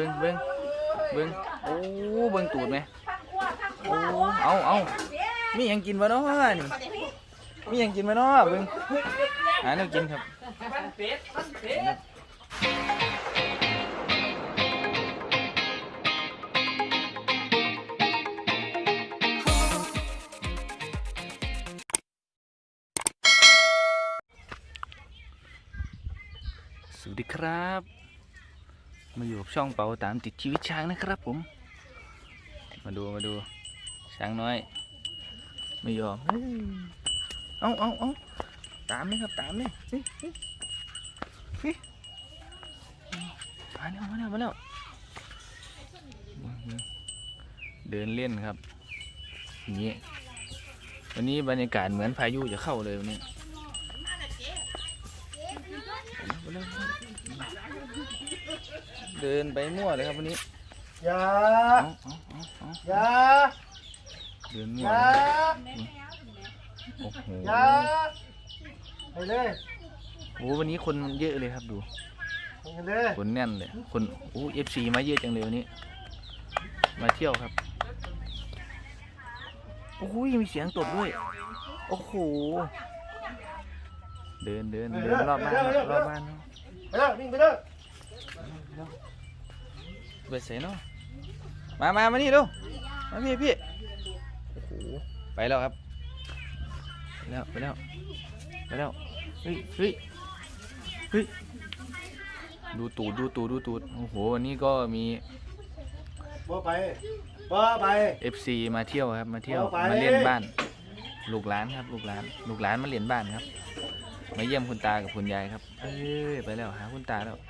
บิ้งเบิ้งเบิ้งโอ้เบิ้งตูดไหมโอ้เอาเอามีหยังกินวะเนาะนี่มีหยังกินวะเนาะเบิ้งหาแนวกินครับสวัสดีครับ มาอยู่กับช่องเป๋าตามติดชีวิตช้างนะครับผม มาดูมาดู ช้างน้อย ไม่ยอม เอาเอาเอาตามเลยครับตามเลยมาแล้วมาแล้วมาแล้วเดินเล่นครับอย่างนี้วันนี้บรรยากาศเหมือนพายุจะเข้าเลยวันนี้ไปแล้วไปแล้ว เดินไปมั่วเลยครับวันนี้อย่าเอาเอาเอาเอาอย่าเดินอมั่วย่าเลยโอ้โหอย่าไปเลยโอ้วันนี้คนเยอะเลยครับดู ไปเลยคนแน่นเลย คนโอ้เอฟซีมาเยอะจังเลยวันนี้ มาเที่ยวครับ โอ้ยมีเสียงตดด้วย โอ้โห เดินเดินเดินรอบบ้านครับรอบบ้านเนาะไปเลยวิ่งไปเลย เบิดเสยเนาะมามามานี่ดูมาพี่พี่โอ้โหไปแล้วครับไปแล้วไปแล้วไปแล้วเฮ้ยเฮ้ยเฮ้ยดูตูดดูตูดดูตูดโอ้โหวันนี้ก็มีบ่ไปบ่ไป FC มาเที่ยวครับมาเที่ยวเอาไป มาเล่นบ้าน ลูกหลานครับ ลูกหลานลูกหลานมาเล่นบ้านครับ มาเยี่ยมคุณตากับคุณยายครับ เอ้ยไปแล้วหาคุณตาแล้วอืม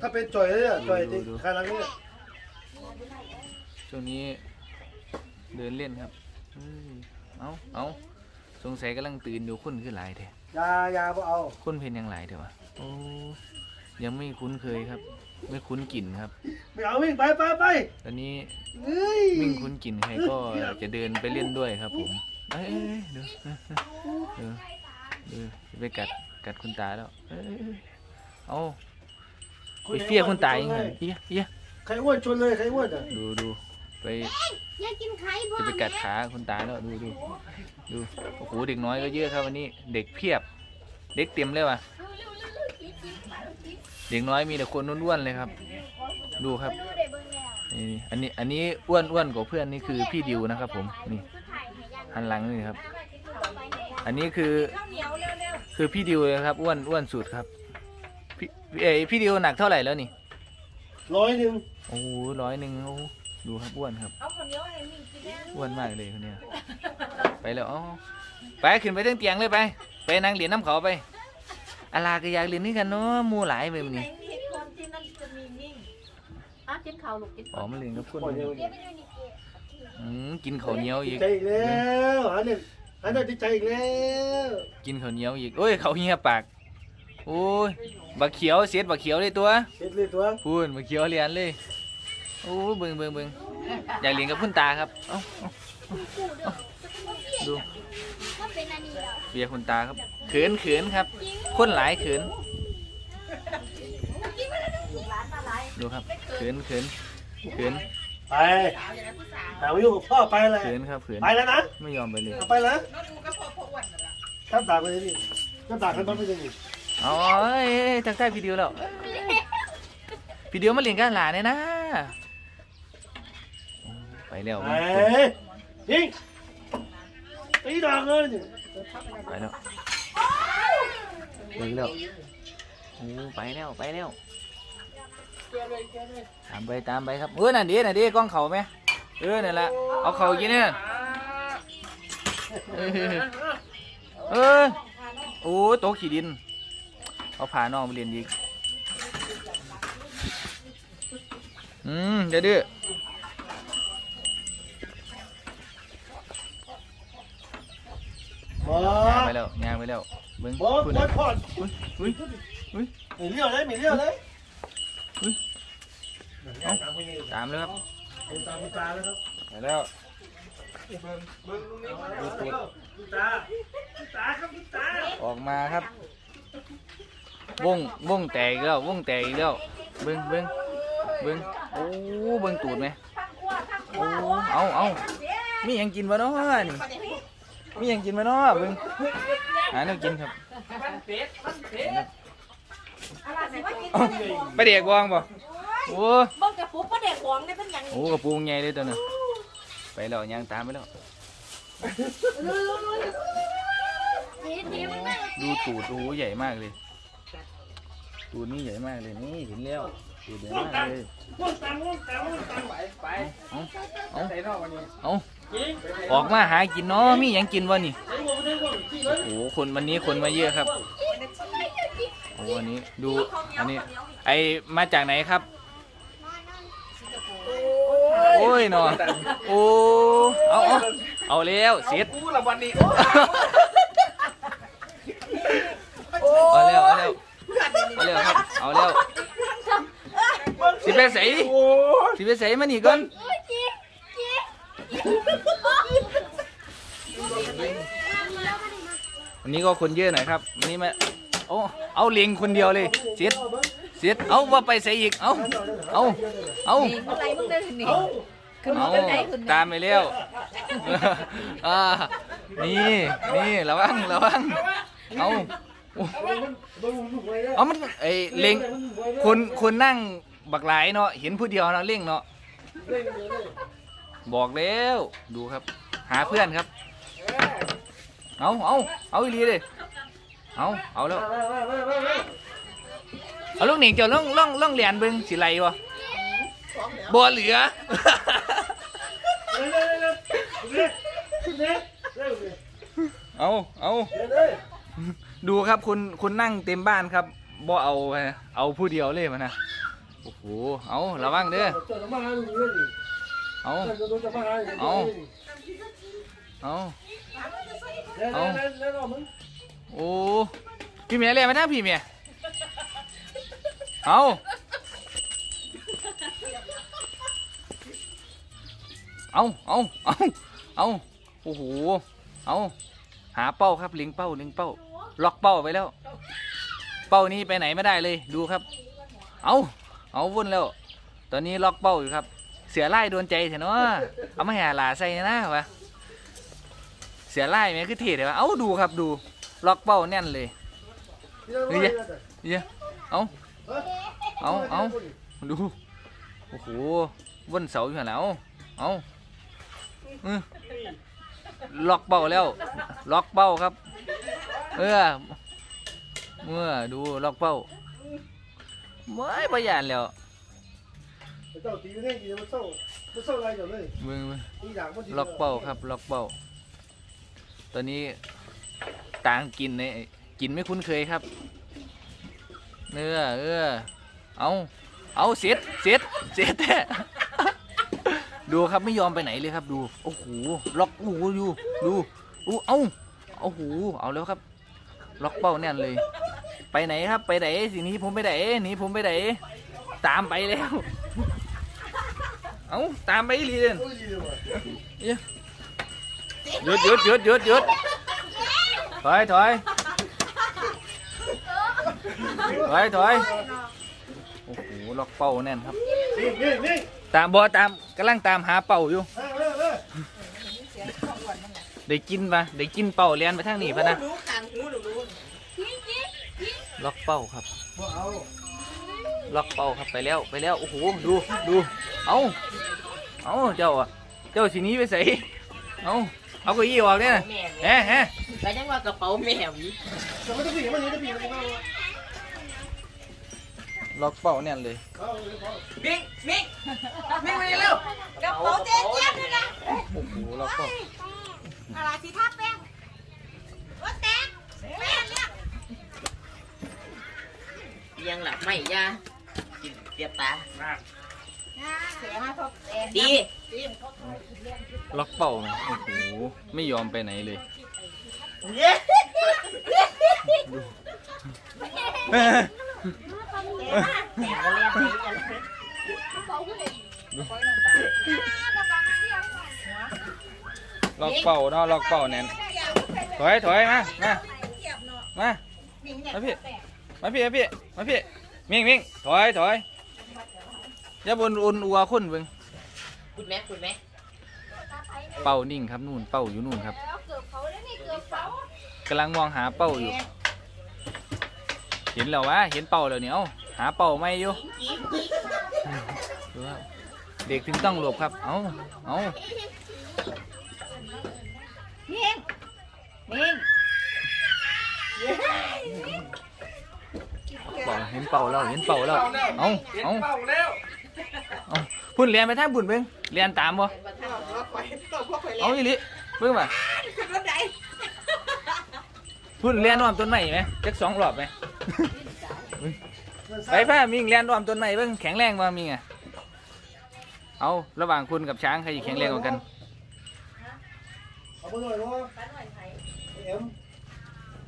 ถ้าเป็นจ่อยเนี่ยจ่อยจริงดูดูใครลังเนี่ยช่วงนี้เดินเล่นครับเอ้ยเอาเอาสงสัยกำลังตื่นอยู่คุ้นขึ้นหลายแท้อย่าอย่าบ่เอาคุ้นเพนยังหลายเถอะวะโอ้ยังไม่คุ้นเคยครับ ไม่คุ้นกลิ่นครับ ไม่เอาวิ่งไปไปไปตอนนี้เฮ้ยวิ่งคุ้นกลิ่นใครก็จะเดินไปเล่นด้วยครับ ผมเอ้ยเอ้ยเดี๋ยวเดี๋ยวเดี๋ยวจะไปกัดกัดคุณตาแล้วเอ้ยเอ้ยเอา ไปเฟี้ยคุณตายังไงเฮียเฮียใครอ้วนชนเลยใครอ้วนอะดูดูไปอยากกินไข่บ่จะไปกัดขาคุณตาแล้วดูดูดูโอ้โหเด็กน้อยก็เยอะครับวันนี้เด็กเพียบ เด็กเต็มเลยว่ะเด็กน้อยมีแต่คนอ้วนๆเลยครับ ดูครับนี่อันนี้อันนี้อ้วนอ้วนกว่าเพื่อนนี่คือพี่ดิวนะครับ ผมนี่หันหลังนี่ครับ อันนี้คือคือพี่ดิวเลยครับอ้วนอ้วนสุดครับพี่ เอยพี่ดิวหนักเท่าไหร่แล้วนี่ ร้อยหนึ่งโอ้โหร้อยหนึ่งโอ้โหดูครับอ้วนครับ เอาคนเดียวให้มีกินแน่อ้วนมากเลยคนเนี้ยไปแล้วอ๋อไปขึ้นไปเตั้งเตียงเลยไป ไปนั่งเหรียญน้ำเขาไปอาลาก็อยากเรียนนี่กันเนาะหมูหลายไปมันไหนนี่มีเหตุผลที่นั่นจะมีนิ่งอะกินข้าวลูกกินอ๋อมาเรียนกับคนก่อนเดียวเดี๋ยวไปดูนี่เกอืมกินข้าวเหนียวอีก ใจอีกแล้วหาเนี่ยหาเนี่ยดีใจอีกแล้วกินข้าวเหนียวอีกโอ้ยเขาวเหียปาก โอ้ยบักเขียวเสียดบักเขียวเลยตัวเสร็จเลยตัวพูนบักเขียวเรียนเลยโอ้ยเบิ่งเบิ่งเบิ่งอยากเรียนกับคุณตาครับเอ้าเอ้าดูก็เป็นอันนี้แล้ว เบียร์คุณตาครับเขินเขินครับ คนหลายเขินร้านอะไรดูครับเขินเขินเขินไปแต่ว่าอยู่กับพ่อไปเลย เขินครับเขินไปแล้วนะไม่ยอมไปเลย เอาไปแล้วทับดาบไปเลยดิทับดาบขึ้นมาไปเลยดิอ๋อ เอ้ยเอ้ยทักทายพี่เดียวแล้วพี่เดียวมาเรียนกันหลานเนี่ยนะ ไปแล้วไปยิงตีดอกเลยดิไปแล้วไปแล้วโอ้ไปแล้วไปแล้วตามไปตามไปครับเออนั่นดีนั่นดีกล้องเขาไหมเออนั่นแหละเอาเขากินเนี่ยเออเออโอ้โต๊ะขี้ดิน เอาพาน้องไปเรียนอีกอืมเดี๋ยวดื้อบอย่างสไปแล้วย่างไปแล้วเบิ้งบอสคุณบอน่ะสพอดอุ้ยอุ้ยอุ้ยมีเลี้ยวเลยมีเลี้ยวเลยอุ๊ยเอาตามไปตามเลยครับตามคุณตาแล้วครับไปแล้วเบิ้งตรงนี้มาแล้วคุณตาคุณตาครับคุณตาออกมาครับ วงวงแตกอีกแล้ววงแตกอีกแล้วเบิ้งเบิ้งเบิ้งโอ้เบิ้งตูดไหมโอ้เอาเอามีหยังกินวะเนาะนี่มีหยังกินวะเนาะเบิ้งหาแนวกินครับไปเด็กวางป่ะโอ้เบิ่งกระปุกประเด็กหวงได้เป็นยังโหกระปูงใหญ่เลยตัวนึงไปแล้วยังตามไปแล้วทีทีมันไม่ดูตูดโอ้โหใหญ่มากเลย ตูดนี่ใหญ่มากเลยนี่เห็นแล้วตูดใหญ่มากเลยมุ่งตามมุ่งตามมุ่งตามไปไปเอาเอาใส่นอกวันนี้เอาจริงออกมาหากินเนาะมีหยังกินวะนี่ไอ้หัวมันได้หัวที่เลยโอ้โหคนวันนี้คนมาเยอะครับโอ้โหอันนี้ดูอันนี้ไอมาจากไหนครับโอ้ยเนาะโอ้เอาเอาเอาแล้วเสร็จกูละวันนี้เอาแล้วเอาแล้ว เอาแล้วครับ เอาแล้วสิไปใส่โอ้สิไปใส่มานี่ก่อนวันนี้ก็คนเยอะหน่อยครับวันนี้มาโอ้เอาเลียงคนเดียวเลยเสร็จเสร็จเอาว่าไปใส่อีกเอาเอาเอาอะไรมึงได้ถึงนี่เอาตามไปเร็วอ่านี่นี่ระวังระวังเอา เอามันไอเล็งคนคนนั่งบักหลายเนาะเห็นผู้เดียวเนาะเล่งเนาะบอกแล้วดูครับ หาเพื่อนครับ เอาเอาเอาอีหลีเลยเอาเอาแล้วเอาลูกหนิงเจ้าล่องล่องล่องเหรียญเบิ้งสิไรวะบ่เหลือเอาเอา ดูครับคุณคุณนั่งเต็มบ้านครับบ่เอาเอาผู้เดียวเลยมันนะโอ้โหเอาระวังเด้อเอาเอาเอาเอาโอ้พี่เมียเรียมาทั้งพี่เมียเอาเอาเอาเอาเอาโอ้โหเอาหาเป้าครับเล็งเป้าเล็งเป้า ล็อกเป้าไปแล้ว เป้านี้ไปไหนไม่ได้เลยดูครับ เอาเอาวุ่นแล้ว ตอนนี้ล็อกเป้าอยู่ครับ เสือไล่โดนใจเถอะเนาะเอามาแห่หลาใส่นะวะเสือไล่แม่คือเท่เลยวะเอาดูครับดูล็อกเป้าแน่นเลยเดี๋ยเอาเอาเอาดูโอ้โหว่นเสาอยู่แล้วเอาล็อกเป้าแล้ว ล็อกเป้าครับ เออเมื่อดูล็อกเป้าเมื่อยประหยัดแล้วเจ้าตีนี่กี่มันเศร้ามันเศร้าอะไรอยู่เลยเมื่ออีหลังมันล็อกเป้าครับล็อกเป้าตอนนี้ต่างกินเนี่ยกินไม่คุ้นเคยครับ เนื้อเออเอาเอาเสร็จเสร็จเสร็จแท้ดูครับไม่ยอมไปไหนเลยครับดู โอ้โหล็อกโอ้โหดูดูอู้เอาโอ้โหเอาแล้วครับ ล็อกเป้าแน่นเลย ไปไหนครับ ไปไหนสิหนี้ผมไปไหนหนีผมไปไหนตามไปแล้ว เอาตามไปลีเลยโอ้ยดีเยว่ะหยุดหยุดหยุดหยุดหยุดถอยถอยถอยถอยโอ้โหล็อกเป้าแน่นครับ ตามบอตามกำลังตามหาเป้าอยู่เออเออเออได้กินปะได้กินเป้าเลียนไปทางนี้ปะนะ ล็อกเป้าครับบ่เอาล็อกเป้าครับไปแล้วไปแล้วโอ้โหดูดูเอาเอาเจ้าอะเจ้าสีนี้ไปใส่เอาเอาเก้าอี้ออกเนี่ยนะแม่แฮะแฮะแล้วยังว่ากระเป๋าแม่วิแต่ไม่ต้องผีมันนี่ต้องผีมันเอาล็อกเป้าแน่นเลยเอาเอามิงมิงมิงมาเร็วกระเป๋าเจ๊เจี๊ยบเลยนะโอ้โหล็อกเป้าอะไรสีท่าแป้งรถแตกแม่เนี่ย ยังหลับไม่ยากินเตียบตาเสียมาทบแตกดีล็อกเป้านะโอ้โห ไม่ยอมไปไหนเลย ล็อกเป้าเนาะล็อกเป้าแน่นถอยถอยมา มา มามาพี่ มาพี่มาพี่มาพี่มิงมิงถอยถอยอย่าบนอุ่นอัวคนเบิ่งคุณแม่คุณแม่เป้านิ่งครับนู่นเป้าอยู่นู่นครับแล้วเกือบเขาแล้วนี่เกือบเขากำลังมองหาเป้าอยู่ เห็นแล้ววะเห็นเป้าแล้วเนี่ยเอ้าหาเป้าไม่อยู่ดูครับเด็กถึงต้องหลบครับ เอ้าเอ้าเน่งเน่ง เป้าเห็นเป้าแล้วเห็นเป้าแล้วเอ้าเห็นเอ้าเป้าแล้วเอ้าพุ่นเรียนไปทางพุ่นเบิ่งเรียนตามบ่เอาอีหลิเบิ่งป่ะขึ้นรถไหนพุ่นเรียนอ้อมต้นไม้ไหมจักสองรอบไหมไปพ่ามิงเรียนอ้อมต้นไม้เบิ่งแข็งแรงบ่มิงอะเอาระหว่างคุณกับช้างใครแข็งแรงกว่ากันเอาไปหน่อยเนาะเอ็ม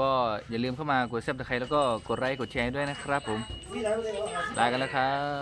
ก็อย่าลืมเข้ามากดซับสไครต์แล้วก็กดไลค์กดแชร์ด้วยนะครับผมลากันแล้วครับ